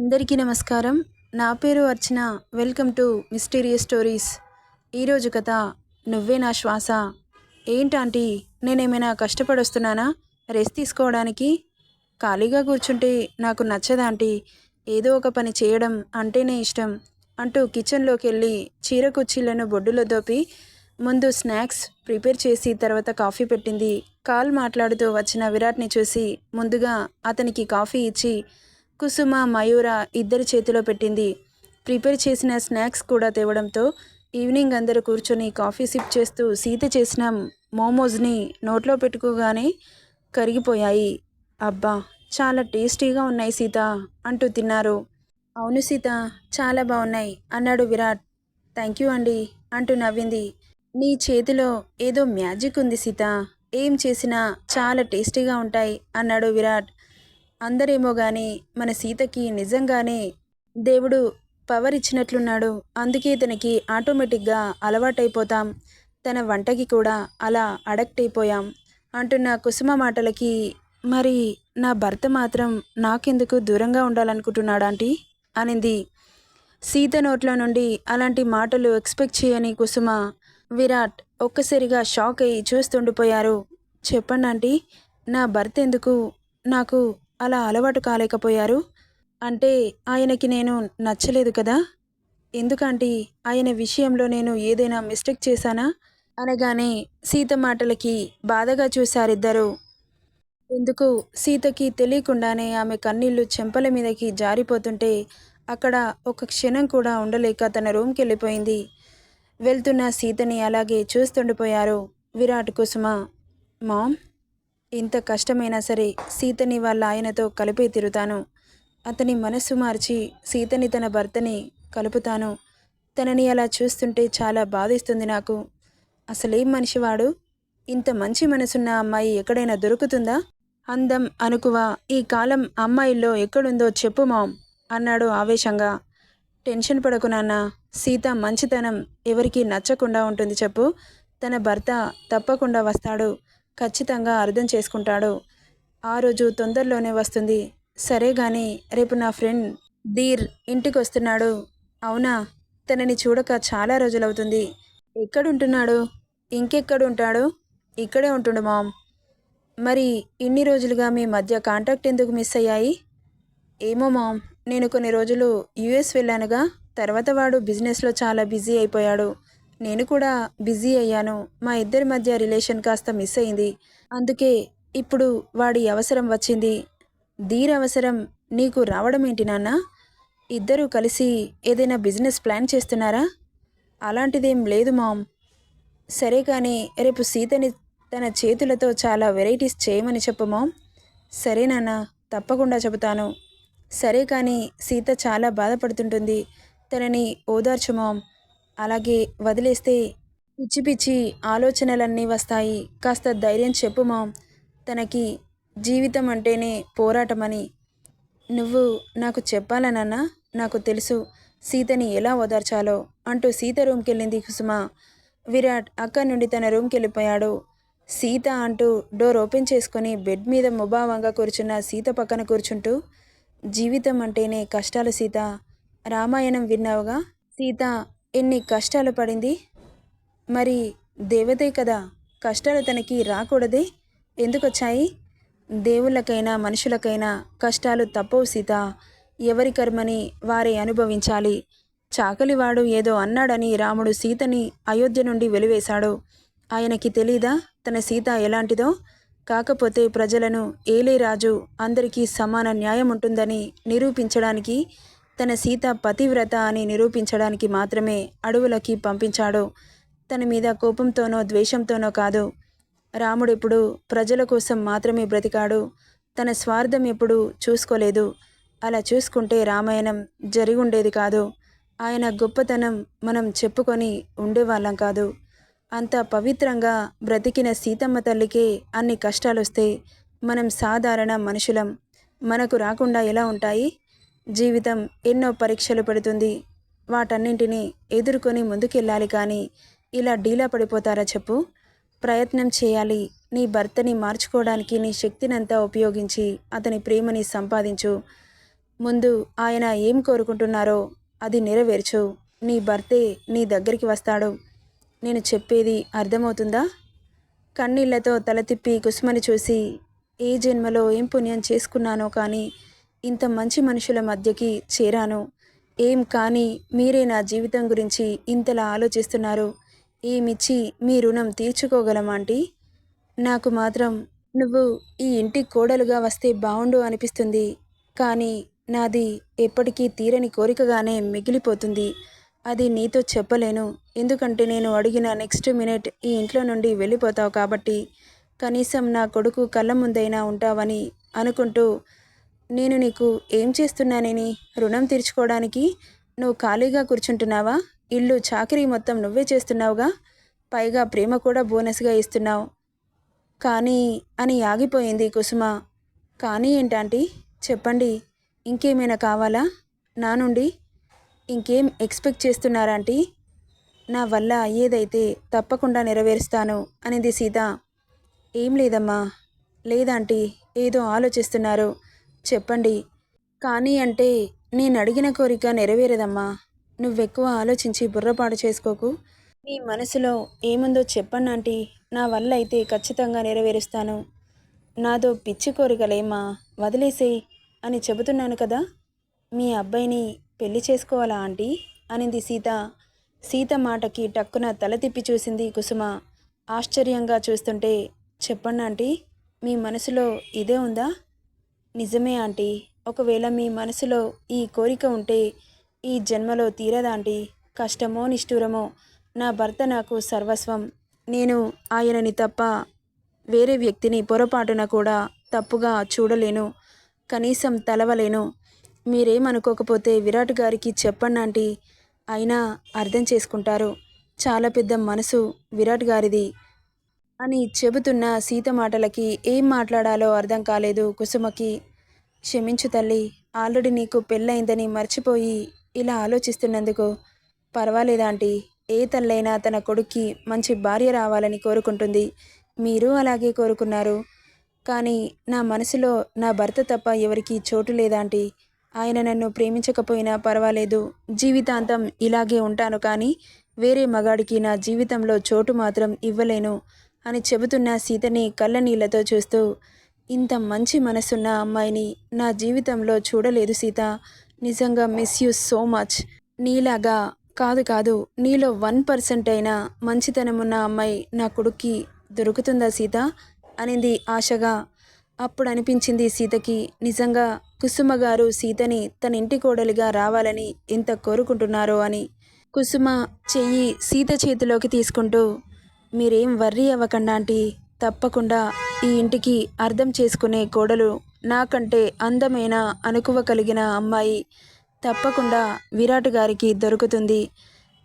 అందరికీ నమస్కారం. నా పేరు Archana. Welcome to mysterious stories. ఈరోజు కథ నువ్వే నా శ్వాస. ఏంటంటీ నేనేమైనా కష్టపడొస్తున్నానా? రెస్ట్ తీసుకోవడానికి? ఖాళీగా కూర్చుంటే నాకు నచ్చదాంటీ ఏదో ఒక పని చేయడం అంటేనే ఇష్టం అంటూ కిచెన్లోకి వెళ్ళి చీర కుర్చీలను బొడ్డులో దోపి ముందు స్నాక్స్ ప్రిపేర్ చేసి తర్వాత కాఫీ పెట్టింది. కాల్ మాట్లాడుతూ వచ్చిన విరాట్ని చూసి ముందుగా అతనికి కాఫీ ఇచ్చి కుసుమ మయూర ఇద్దరి చేతిలో పెట్టింది. ప్రిపేర్ చేసిన స్నాక్స్ కూడా తేవడంతో ఈవినింగ్ అందరూ కూర్చొని కాఫీ సిప్ చేస్తూ సీత చేసిన మోమోస్ని నోట్లో పెట్టుకోగానే కరిగిపోయాయి. అబ్బా చాలా టేస్టీగా ఉన్నాయి సీత అంటూ తిన్నారు. అవును సీత చాలా బాగున్నాయి అన్నాడు విరాట్. థ్యాంక్ యూ అండి అంటూ నవ్వింది. నీ చేతిలో ఏదో మ్యాజిక్ ఉంది సీత. ఏం చేసినా చాలా టేస్టీగా ఉంటాయి అన్నాడు విరాట్. అందరేమో గాని మన సీతకి నిజంగానే దేవుడు పవర్ ఇచ్చినట్లున్నాడు అందుకే తనకి ఆటోమేటిక్గా అలవాటైపోతాం. తన వంటకి కూడా అలా అడక్ట్ అయిపోయాం అంటున్న కుసుమ మాటలకి మరి నా భర్త మాత్రం నాకెందుకు దూరంగా ఉండాలనుకుంటున్నాడాంటీ అనింది. సీత నోట్లో నుండి అలాంటి మాటలు ఎక్స్పెక్ట్ చేయని కుసుమ విరాట్ ఒక్కసారిగా షాక్ అయ్యి చూస్తుండిపోయారు. చెప్పండి ఆంటీ నా భర్త ఎందుకు నాకు అలా అలవాటు కాలేకపోయారు? అంటే ఆయనకి నేను నచ్చలేదు కదా? ఎందుకంటే ఆయన విషయంలో నేను ఏదైనా మిస్టేక్ చేశానా? అనగానే సీత మాటలకి బాధగా చూశారిద్దరు. ఎందుకు? సీతకి తెలియకుండానే ఆమె కన్నీళ్ళు చెంపల మీదకి జారిపోతుంటే అక్కడ ఒక క్షణం కూడా ఉండలేక తన రూమ్కి వెళ్ళిపోయింది వెళ్తున్న సీతని అలాగే చూస్తుండిపోయారు విరాట్ కుసుమ. మామ్ ఇంత కష్టమైనా సరే సీతని వాళ్ళ ఆయనతో కలిపి తిరుతాను అతని మనస్సు మార్చి సీతని తన భర్తని కలుపుతాను. తనని అలా చూస్తుంటే చాలా బాధిస్తుంది నాకు. అసలేం మనిషివాడు? ఇంత మంచి మనసున్న అమ్మాయి ఎక్కడైనా దొరుకుతుందా? అందం అనుకువ ఈ కాలం అమ్మాయిల్లో ఎక్కడుందో చెప్పు మామ్ అన్నాడు ఆవేశంగా. టెన్షన్ పడకు నాన్న సీత మంచితనం ఎవరికీ నచ్చకుండా ఉంటుంది చెప్పు. తన భర్త తప్పకుండా వస్తాడు. ఖచ్చితంగా అర్థం చేసుకుంటాడు. ఆ రోజు తొందరలోనే వస్తుంది. సరే గాని రేపు నా ఫ్రెండ్ ధీర్ ఇంటికి వస్తున్నాడు అవునా? తనని చూడక చాలా రోజులవుతుంది. ఎక్కడుంటున్నాడు? ఇంకెక్కడ ఉంటాడు ఇక్కడే ఉంటుండు మామ్. మరి ఇన్ని రోజులుగా మీ మధ్య కాంటాక్ట్ ఎందుకు మిస్ అయ్యాయి? ఏమో మామ్ నేను కొన్ని రోజులు యుఎస్ వెళ్ళానుగా తర్వాత వాడు బిజినెస్లో చాలా బిజీ అయిపోయాడు. నేను కూడా బిజీ అయ్యాను. మా ఇద్దరి మధ్య రిలేషన్ కాస్త మిస్ అయింది. అందుకే ఇప్పుడు వాడి అవసరం వచ్చింది. ధీర్ అవసరం నీకు రావడం ఏంటి నాన్న? ఇద్దరూ కలిసి ఏదైనా బిజినెస్ ప్లాన్ చేస్తున్నారా? అలాంటిదేం లేదు మామ్. సరే కానీ రేపు సీతని తన చేతులతో చాలా వెరైటీస్ చేయమని చెప్పు మామ్. సరే నాన్న తప్పకుండా చెబుతాను. సరే కానీ సీత చాలా బాధపడుతుంటుంది. తనని ఓదార్చు మామ్. అలాగే వదిలేస్తే పిచ్చి పిచ్చి ఆలోచనలన్నీ వస్తాయి. కాస్త ధైర్యం చెప్పు మామ్. తనకి జీవితం అంటేనే పోరాటమని. నువ్వు నాకు చెప్పాలనన్నా నాకు తెలుసు సీతని ఎలా ఓదార్చాలో అంటూ సీత రూమ్కి వెళ్ళింది కుసుమ విరాట్ అక్కడి నుండి తన రూమ్కి వెళ్ళిపోయాడు సీత అంటూ డోర్ ఓపెన్ చేసుకొని బెడ్ మీద ముభావంగా కూర్చున్న సీత పక్కన కూర్చుంటూ జీవితం అంటేనే కష్టాలు సీత. రామాయణం విన్నావుగా? సీత ఎన్ని కష్టాలు పడింది? మరి దేవతే కదా కష్టాలు తనకి రాకూడదే? ఎందుకొచ్చాయి? దేవుళ్ళకైనా మనుషులకైనా కష్టాలు తప్పవు సీత. ఎవరి కర్మని వారే అనుభవించాలి. చాకలివాడు ఏదో అన్నాడని రాముడు సీతని అయోధ్య నుండి వెలివేశాడు. ఆయనకి తెలీదా తన సీత ఎలాంటిదో? కాకపోతే ప్రజలను ఏలే రాజు అందరికీ సమాన న్యాయం ఉంటుందని నిరూపించడానికి తన సీత పతివ్రత అని నిరూపించడానికి మాత్రమే అడవులకి పంపించాడు. తన మీద కోపంతోనో ద్వేషంతోనో కాదు. రాముడెప్పుడు ప్రజల కోసం మాత్రమే బ్రతికాడు. తన స్వార్థం ఎప్పుడు చూసుకోలేదు. అలా చూసుకుంటే రామాయణం జరిగి ఉండేది కాదు. ఆయన గొప్పతనం మనం చెప్పుకొని ఉండేవాళ్ళం కాదు. అంత పవిత్రంగా బ్రతికిన సీతమ్మ తల్లికే అన్ని కష్టాలు వస్తే మనం సాధారణ మనుషులం. మనకు రాకుండా ఎలా ఉంటాయి? జీవితం ఎన్నో పరీక్షలు పెడుతుంది. వాటన్నింటినీ ఎదుర్కొని ముందుకెళ్ళాలి కానీ ఇలా డీలా పడిపోతారా చెప్పు? ప్రయత్నం చేయాలి. నీ భర్తని మార్చుకోవడానికి నీ శక్తినంతా ఉపయోగించి అతని ప్రేమని సంపాదించు. ముందు ఆయన ఏం కోరుకుంటున్నారో అది నెరవేర్చు. నీ భర్తే నీ దగ్గరికి వస్తాడు. నేను చెప్పేది అర్థమవుతుందా? కన్నీళ్ళతో తల తిప్పి కుసుమని చూసి ఏ జన్మలో ఏం పుణ్యం చేసుకున్నానో కానీ ఇంత మంచి మనుషుల మధ్యకి చేరాను. ఏం కానీ మీరే నా జీవితం గురించి ఇంతలా ఆలోచిస్తున్నారు. ఏమిచ్చి మీ రుణం తీర్చుకోగలమాంటి నాకు మాత్రం నువ్వు ఈ ఇంటి కోడలుగా వస్తే బావుండు అనిపిస్తుంది. కానీ నాది ఎప్పటికీ తీరని కోరికగానే మిగిలిపోతుంది. అది నీతో చెప్పలేను. ఎందుకంటే నేను అడిగిన నెక్స్ట్ మినిట్ ఈ ఇంట్లో నుండి వెళ్ళిపోతావు కాబట్టి కనీసం నా కొడుకు కళ్ళ ముందైనా ఉంటావని అనుకుంటూ నేను నీకు ఏం చేస్తున్నానని రుణం తీర్చుకోవడానికి నువ్వు ఖాళీగా కూర్చుంటున్నావా? ఇల్లు చాకరీ మొత్తం నువ్వే చేస్తున్నావుగా? పైగా ప్రేమ కూడా బోనస్గా ఇస్తున్నావు. కానీ అని ఆగిపోయింది కుసుమ. కానీ ఏంటంటీ చెప్పండి. ఇంకేమైనా కావాలా? నా నుండి? ఇంకేం ఎక్స్పెక్ట్ చేస్తున్నారంటీ నా వల్ల అయ్యేదైతే తప్పకుండా నెరవేరుస్తాను అనేది సీత. ఏం లేదమ్మా. లేదంటీ ఏదో ఆలోచిస్తున్నారు. చెప్పండి. కానీ అంటే నేను అడిగిన కోరిక నెరవేరదమ్మా. నువ్వెక్కువ ఆలోచించి బుర్రపాటు చేసుకోకు. నీ మనసులో ఏముందో చెప్పండి ఆంటీ. నా వల్ల అయితే ఖచ్చితంగా నెరవేరుస్తాను. నాదో పిచ్చి కోరికలేమ్మా. వదిలేసేయ్ అని చెబుతున్నాను కదా. మీ అబ్బాయిని పెళ్ళి చేసుకోవాలా ఆంటీ? అనింది సీత. సీత మాటకి టక్కున తల తిప్పి చూసింది కుసుమ. ఆశ్చర్యంగా చూస్తుంటే చెప్పండి ఆంటీ మీ మనసులో ఇదే ఉందా? నిజమే ఆంటీ. ఒకవేళ మీ మనసులో ఈ కోరిక ఉంటే ఈ జన్మలో తీరదాంటి కష్టమో నిష్ఠూరమో నా భర్త నాకు సర్వస్వం. నేను ఆయనని తప్ప వేరే వ్యక్తిని పొరపాటున కూడా తప్పుగా చూడలేను కనీసం తలవలేను. మీరేమనుకోకపోతే విరాట్ గారికి చెప్పండి ఆంటీ. అయినా అర్థం చేసుకుంటారు. చాలా పెద్ద మనసు విరాట్ గారిది. అని చెబుతున్న సీత మాటలకి ఏం మాట్లాడాలో అర్థం కాలేదు కుసుమకి. క్షమించు తల్లి ఆల్రెడీ నీకు పెళ్ళయిందని మర్చిపోయి ఇలా ఆలోచిస్తున్నందుకు. పర్వాలేదాంటీ ఏ తల్లైనా తన కొడుక్కి మంచి భార్య రావాలని కోరుకుంటుంది. మీరు అలాగే కోరుకున్నారు. కానీ నా మనసులో నా భర్త తప్ప ఎవరికీ చోటు లేదాంటీ ఆయన నన్ను ప్రేమించకపోయినా పర్వాలేదు. జీవితాంతం ఇలాగే ఉంటాను కానీ వేరే మగాడికి నా జీవితంలో చోటు మాత్రం ఇవ్వలేను. అని చెబుతున్న సీతని కళ్ళనీళ్ళతో చూస్తూ ఇంత మంచి మనసున్న అమ్మాయిని నా జీవితంలో చూడలేదు సీత. నిజంగా మిస్ యూ సో మచ్ నీలాగా కాదు కాదు నీలో వన్ పర్సెంట్ అయినా మంచితనం ఉన్న అమ్మాయి నా కొడుక్కి దొరుకుతుందా సీత? అనింది ఆశగా. అప్పుడు అనిపించింది సీతకి నిజంగా కుసుమ గారు సీతని తన ఇంటి కోడలిగా రావాలని ఎంత కోరుకుంటున్నారో అని. కుసుమ చెయ్యి సీత చేతిలోకి తీసుకుంటూ మీరేం వర్రీ అవ్వకండా ఆంటీ. తప్పకుండా ఈ ఇంటికి అర్థం చేసుకునే కోడలు నాకంటే అందమైన అనుకువ కలిగిన అమ్మాయి తప్పకుండా విరాట్ గారికి దొరుకుతుంది.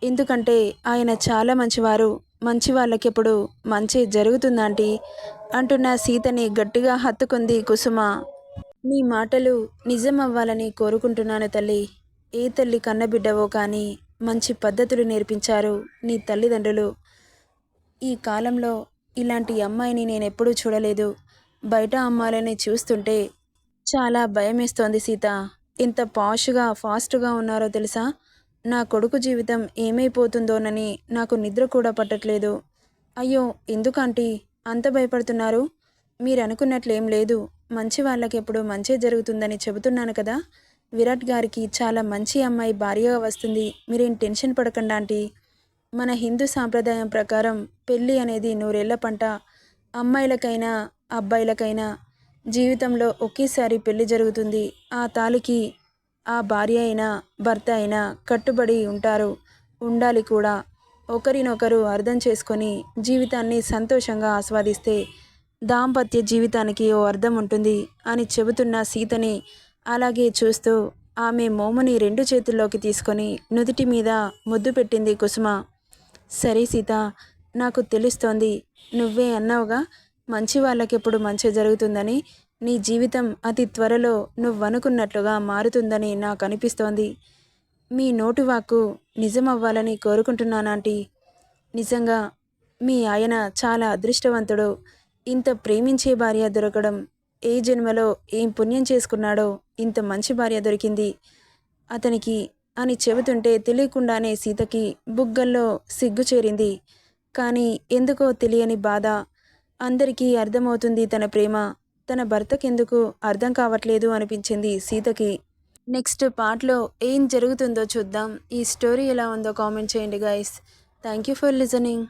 ఎందుకంటే ఆయన చాలా మంచివారు మంచి వాళ్ళకెప్పుడు మంచి జరుగుతుందాంటీ అంటున్న సీతని గట్టిగా హత్తుకుంది కుసుమ. నీ మాటలు నిజం అవ్వాలని కోరుకుంటున్నాను తల్లి. ఏ తల్లి కన్నబిడ్డవో కానీ మంచి పద్ధతులు నేర్పించారు నీ తల్లిదండ్రులు. ఈ కాలంలో ఇలాంటి అమ్మాయిని నేను ఎప్పుడూ చూడలేదు. బయట అమ్మాయిలని చూస్తుంటే చాలా భయమేస్తోంది సీత. ఇంత పాష్గా ఫాస్ట్గా ఉన్నారో తెలుసా? నా కొడుకు జీవితం ఏమైపోతుందోనని నాకు నిద్ర కూడా పట్టట్లేదు. అయ్యో ఎందుకంటీ అంత భయపడుతున్నారు? మీరు అనుకున్నట్లేం లేదు. మంచి వాళ్ళకి ఎప్పుడు మంచే జరుగుతుందని చెబుతున్నాను కదా? విరాట్ గారికి చాలా మంచి అమ్మాయి భార్యగా వస్తుంది. మీరేం టెన్షన్ పడకండి ఆంటీ. మన హిందూ సాంప్రదాయం ప్రకారం పెళ్ళి అనేది నూరేళ్ళ పంట. అమ్మాయిలకైనా అబ్బాయిలకైనా జీవితంలో ఒకేసారి పెళ్ళి జరుగుతుంది. ఆ తాలికి ఆ భార్య అయినా భర్త అయినా కట్టుబడి ఉంటారు. ఉండాలి కూడా. ఒకరినొకరు అర్థం చేసుకొని జీవితాన్ని సంతోషంగా ఆస్వాదిస్తే దాంపత్య జీవితానికి ఓ అర్థం ఉంటుంది అని చెబుతున్న సీతని అలాగే చూస్తూ ఆమె మోముని రెండు చేతుల్లోకి తీసుకొని నుదిటి మీద ముద్దు పెట్టింది కుసుమ. సరే సీత నాకు తెలుస్తోంది. నువ్వే అన్నావుగా మంచి వాళ్ళకెప్పుడు మంచి జరుగుతుందని నీ జీవితం అతి త్వరలో నువ్వనుకున్నట్లుగా మారుతుందని నాకు అనిపిస్తోంది మీ నోటి వాక్కు నిజమవ్వాలని కోరుకుంటున్నానాంటీ. నిజంగా మీ ఆయన చాలా అదృష్టవంతుడు. ఇంత ప్రేమించే భార్య దొరకడం ఏ జన్మలో ఏం పుణ్యం చేసుకున్నాడో ఇంత మంచి భార్య దొరికింది. అతనికి అని చెబుతుంటే తెలియకుండానే సీతకి బుగ్గల్లో సిగ్గు చేరింది. కానీ ఎందుకో తెలియని బాధ. అందరికీ అర్థమవుతుంది తన ప్రేమ. తన భర్తకెందుకు అర్థం కావట్లేదు అనిపించింది సీతకి. నెక్స్ట్ పార్ట్లో ఏం జరుగుతుందో చూద్దాం. ఈ స్టోరీ ఎలా ఉందో కామెంట్ చేయండి guys thank you for listening